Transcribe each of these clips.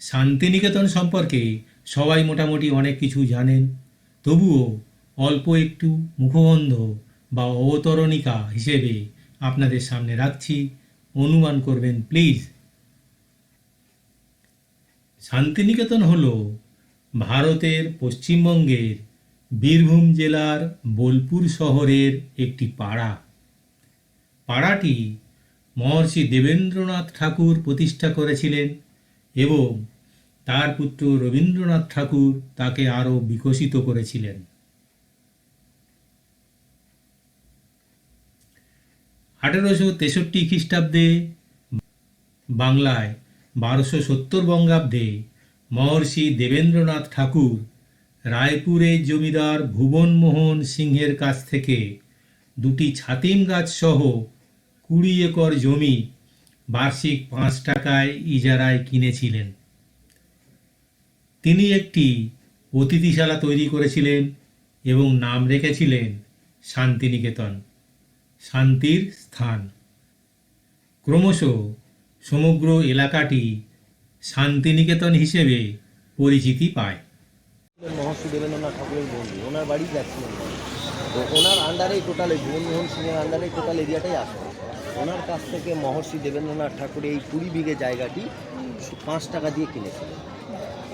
শান্তিনিকেতন সম্পর্কে সবাই মোটামুটি অনেক কিছু জানেন। তবুও অল্প একটু মুখবন্ধ বা অবতরণিকা হিসেবে আপনাদের সামনে রাখছি। অনুমান করবেন, প্লিজ। শান্তিনিকেতন হল ভারতের পশ্চিমবঙ্গের বীরভূম জেলার বোলপুর শহরের একটি পাড়া। পাড়াটি মহর্ষি দেবেন্দ্রনাথ ঠাকুর প্রতিষ্ঠা করেছিলেন। এবং তার পুত্র রবীন্দ্রনাথ ঠাকুর তাকে আরও বিকশিত করেছিলেন। আঠেরোশো তেষট্টি খ্রিস্টাব্দে বাংলায় বারোশো সত্তর বঙ্গাব্দে মহর্ষি দেবেন্দ্রনাথ ঠাকুর রায়পুরের জমিদার ভুবনমোহন সিংহের কাছ থেকে দুটি ছাতিম গাছ সহ কুড়ি একর জমি বার্ষিক পাঁচ টাকায় ইজারায় কিনেছিলেন। তিনি একটি অতিথিশালা তৈরি করেছিলেন এবং নাম রেখেছিলেন শান্তিনিকেতন, শান্তির স্থান। ক্রমশ সমগ্র এলাকাটি শান্তিনিকেতন হিসেবে পরিচিতি পায়। মহর্ষি দেবেন্দ্রনাথ ঠাকুরের বন্ধু ওনার বাড়ি যাচ্ছিলেন তো ওনার আন্ডারেই টোটাল ভুবনমোহন সিংয়ের আন্ডারেই টোটাল এরিয়াটাই আসে ওনার কাছ থেকে মহর্ষি দেবেন্দ্রনাথ ঠাকুর এই কুড়ি বিঘে জায়গাটি পাঁচ টাকা দিয়ে কিনেছিলেন।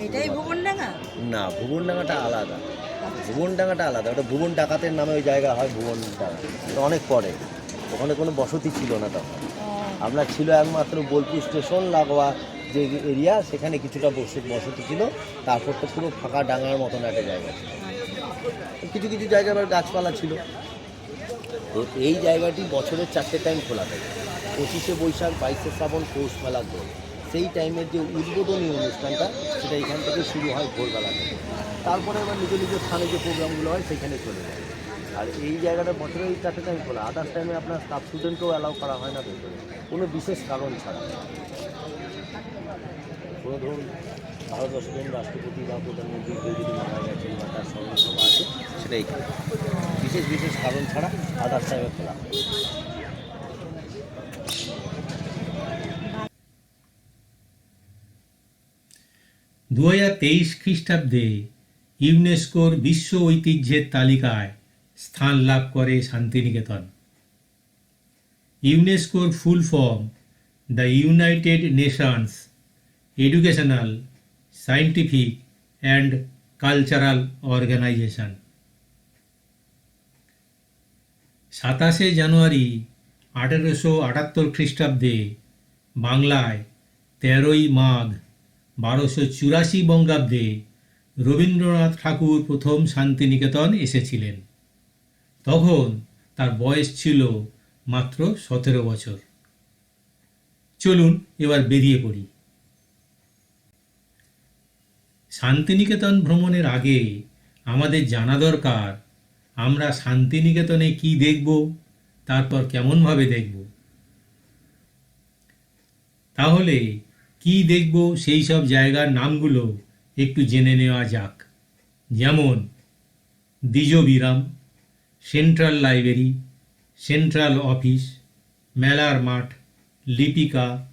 এটাই ভুবনডাঙ্গা না ভুবনডাঙ্গাটা আলাদা। ভুবনডাঙ্গাটা আলাদা। ওটা ভুবন ডাকাতের নামে ওই জায়গা হয় ভুবন ডাঙ্গা। এটা অনেক পরে। ওখানে কোনো বসতি ছিল না তখন। আপনার ছিল একমাত্র বোলপুর স্টেশন লাগোয়া যে এরিয়া সেখানে কিছুটা বসতি বসতি ছিল। তারপর তো পুরো ফাঁকা ডাঙার মতন একটা জায়গা ছিল। কিছু কিছু জায়গায় আবার গাছপালা ছিল। তো এই জায়গাটি বছরের চারটে টাইম খোলা থাকে। পঁচিশে বৈশাখ, বাইশে শ্রাবণ, পৌষ মেলা দোল সেই টাইমের যে উদ্বোধনী অনুষ্ঠানটা, সেটা এখান থেকে শুরু হয় ভোরবেলা থেকে। তারপরে আবার নিজ নিজ স্থানে যে প্রোগ্রামগুলো হয়, সেখানে চলে যায়। আর এই জায়গাটা বছরের এই চারটে টাইম খোলা। আদার্স টাইমে আপনার স্টাফ স্টুডেন্টকেও অ্যালাউ করা হয় না ভেতরে। কোনো বিশেষ কারণ ছাড়া। কোনো ধরুন, ভারতবর্ষের রাষ্ট্রপতি বা প্রধানমন্ত্রী কেউ যদি মারা গেছেন বা তার সভা আছে, সেটাই বিশেষ বিশেষ কারণ ছাড়া আদার্স টাইমে খোলা দু হাজার তেইশ খ্রিস্টাব্দে ইউনেস্কোর বিশ্ব ঐতিহ্যের তালিকায় স্থান লাভ করে শান্তিনিকেতন। ইউনেস্কোর full form the United Nations Educational Scientific and Cultural Organization. সাতাশে জানুয়ারি আঠেরোশো আটাত্তর খ্রিস্টাব্দে বাংলায় তেরোই মাঘ বারোশো চুরাশি বঙ্গাব্দে রবীন্দ্রনাথ ঠাকুর প্রথম শান্তিনিকেতন এসেছিলেন। তখন তার বয়স ছিল মাত্র সতেরো বছর। চলুন এবার বেরিয়ে পড়ি। শান্তিনিকেতন ভ্রমণের আগে আমাদের জানা দরকার আমরা শান্তিনিকেতনে কি দেখব? তারপর কেমনভাবে দেখব? তাহলে কি দেখব সেই সব জায়গার নামগুলো একটু জেনে নেওয়া যাক। যেমন, Dwijabiram, central library, central office, মেলার মাঠ, লিপিকা,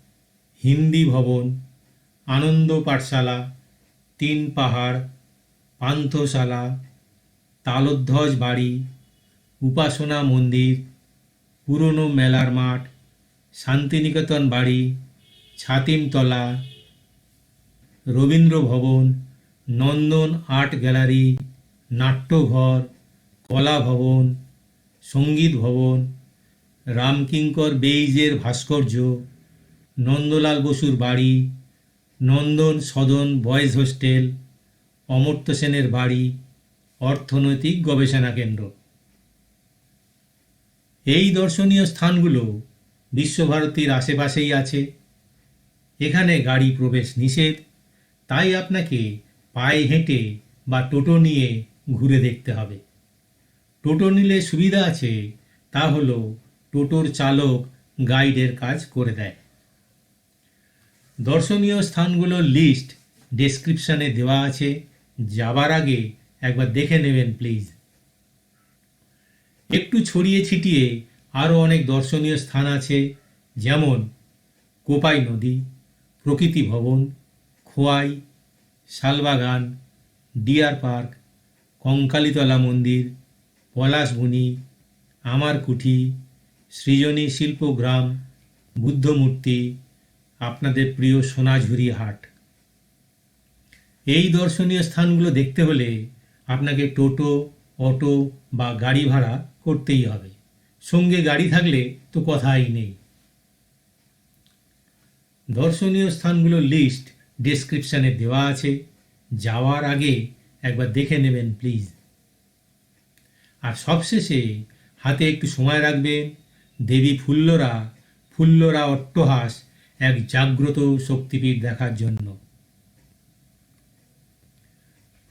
হিন্দি ভবন, আনন্দ পাঠশালা, তিন পাহাড়, পান্থশালা তালধ্বজ বাড়ি, উপাসনা মন্দির, পুরনো মেলার মাঠ, শান্তিনিকেতন বাড়ি, ছাতিমতলা, রবীন্দ্র ভবন, নন্দন আর্ট গ্যালারি, নাট্যঘর, কলা ভবন, সংগীত ভবন, রামকিঙ্কর বেইজের ভাস্কর্য, নন্দলাল বসুর বাড়ি, নন্দন সদন বয়েজ হোস্টেল, অমর্ত্য সেনের বাড়ি অর্থনৈতিক গবেষণা কেন্দ্র। এই দর্শনীয় স্থানগুলো বিশ্বভারতীর আশেপাশেই আছে। এখানে গাড়ি প্রবেশ নিষেধ। তাই আপনাকে পায়ে হেঁটে বা টোটো নিয়ে ঘুরে দেখতে হবে। টোটো নিলে সুবিধা আছে, তা হলো টোটোর চালক গাইডের কাজ করে দেয়। দর্শনীয় স্থানগুলোর লিস্ট ডেসক্রিপশানে দেওয়া আছে। যাবার আগে একবার দেখে নেবেন প্লিজ একটু ছড়িয়ে ছিটিয়ে আরও অনেক দর্শনীয় স্থান আছে, যেমন কোপাই নদী, প্রকৃতি ভবন, খোয়াই, শালবাগান, ডিয়ার পার্ক, কঙ্কালীতলা মন্দির পলাশবনি আমার কুঠি সৃজনী শিল্পগ্রাম বুদ্ধমূর্তি, আপনাদের প্রিয় সোনাঝুরি হাট। এই দর্শনীয় স্থানগুলো দেখতে হলে আপনাকে টোটো, অটো বা গাড়ি ভাড়া করতেই হবে। সঙ্গে গাড়ি থাকলে তো কথাই নেই। দর্শনীয় স্থানগুলোর লিস্ট ডেসক্রিপশানে দেওয়া আছে। যাওয়ার আগে একবার দেখে নেবেন প্লিজ আর সবশেষে হাতে একটু সময় রাখবেন। দেবী ফুল্লরা ফুল্লরা অট্টহাস, এক জাগ্রত শক্তিপীঠ দেখার জন্য।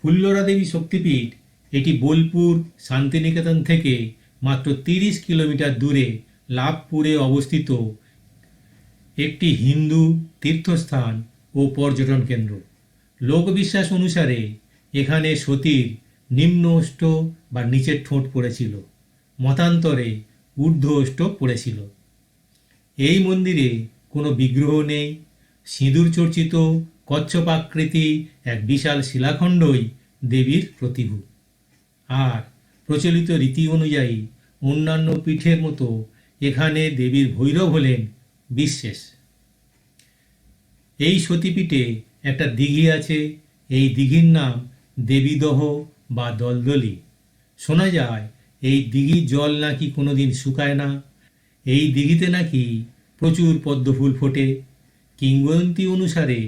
ফুল্লরা দেবী শক্তিপীঠ, এটি বোলপুর শান্তিনিকেতন থেকে মাত্র তিরিশ কিলোমিটার দূরে লাভপুরে অবস্থিত একটি হিন্দু তীর্থস্থান ও পর্যটন কেন্দ্র। লোকবিশ্বাস অনুসারে এখানে সতীর নিম্ন অষ্ট বা নিচের ঠোঁট পড়েছিল, মতান্তরে ঊর্ধ্ব অষ্ট পড়েছিল। এই মন্দিরে কোনো বিগ্রহ নেই, সিঁদুর চর্চিত কচ্ছপাকৃতি এক বিশাল শিলাখণ্ডই দেবীর প্রতিভূ। আর প্রচলিত রীতি অনুযায়ী অন্যান্য পীঠের মতো এখানে দেবীর ভৈরব হলেন বিশেষ। এই সতীপীঠে একটা দিঘি আছে, এই দিঘির নাম দেবীদহ বা দলদলি। শোনা যায়, এই দিঘির জল নাকি কোনো দিন শুকায় না, এই দিঘিতে নাকি প্রচুর পদ্মফুল ফোটে। কিংবদন্তি অনুসারে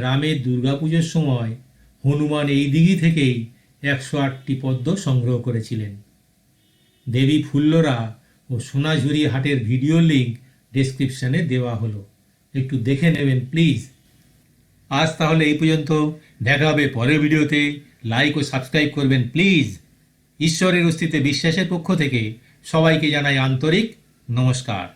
রামের দুর্গাপুজোর সময় হনুমান এই দিঘি থেকেই একশো আটটি পদ্ম সংগ্রহ করেছিলেন। দেবী ফুল্লরা ও সোনাঝুরি হাটের ভিডিও লিংক ডেসক্রিপশনে দেওয়া হলো। একটু দেখে নেবেন, প্লিজ। আজ তাহলে এই পর্যন্ত। দেখা হবে পরের ভিডিওতে। লাইক ও সাবস্ক্রাইব করবেন, প্লিজ। ঈশ্বরের অস্তিত্বে বিশ্বাসের পক্ষ থেকে সবাইকে জানাই আন্তরিক নমস্কার।